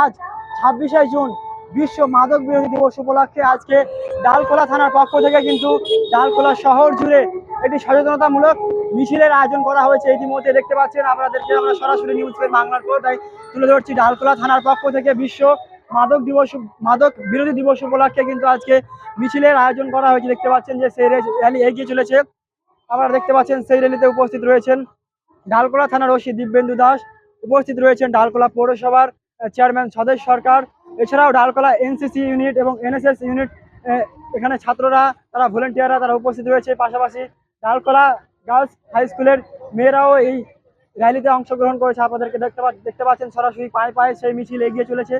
আজ ছাব্বিশে জুন বিশ্ব মাদক বিরোধী দিবস উপলক্ষে আজকে ডালকোলা থানার পক্ষ থেকে কিন্তু ডালকোলা শহর জুড়ে একটি সচেতনতামূলক মিছিলের আয়োজন করা হয়েছে। ইতিমধ্যে দেখতে পাচ্ছেন আপনাদেরকে, আমরা সরাসরি নিউজ বাংলার পর্দায় তুলে ধরছি। ডালখোলা থানার পক্ষ থেকে বিশ্ব মাদক দিবস মাদক বিরোধী দিবস উপলক্ষে কিন্তু আজকে মিছিলের আয়োজন করা হয়েছে। দেখতে পাচ্ছেন যে সেই র্যালি এগিয়ে চলেছে। আপনারা দেখতে পাচ্ছেন সেই র্যালিতে উপস্থিত রয়েছেন ডালকোলা থানার ওসি দিব্যেন্দু দাস, উপস্থিত রয়েছেন ডালকোলা পৌরসভার চেয়ারম্যান স্বদেশ সরকার, এছাড়াও ডালকলা এনসিসি ইউনিট এবং এনএসএস ইউনিট এখানে ছাত্ররা, তারা ভলেন্টিয়াররা তারা উপস্থিত রয়েছে। পাশাপাশি ডালকলা গার্লস হাই স্কুলের মেয়েরাও এই র্যালিতে অংশগ্রহণ করেছে। আপনাদেরকে দেখতে দেখতে পাচ্ছেন সরাসরি পায়ে পায়ে সেই মিছিল এগিয়ে চলেছে।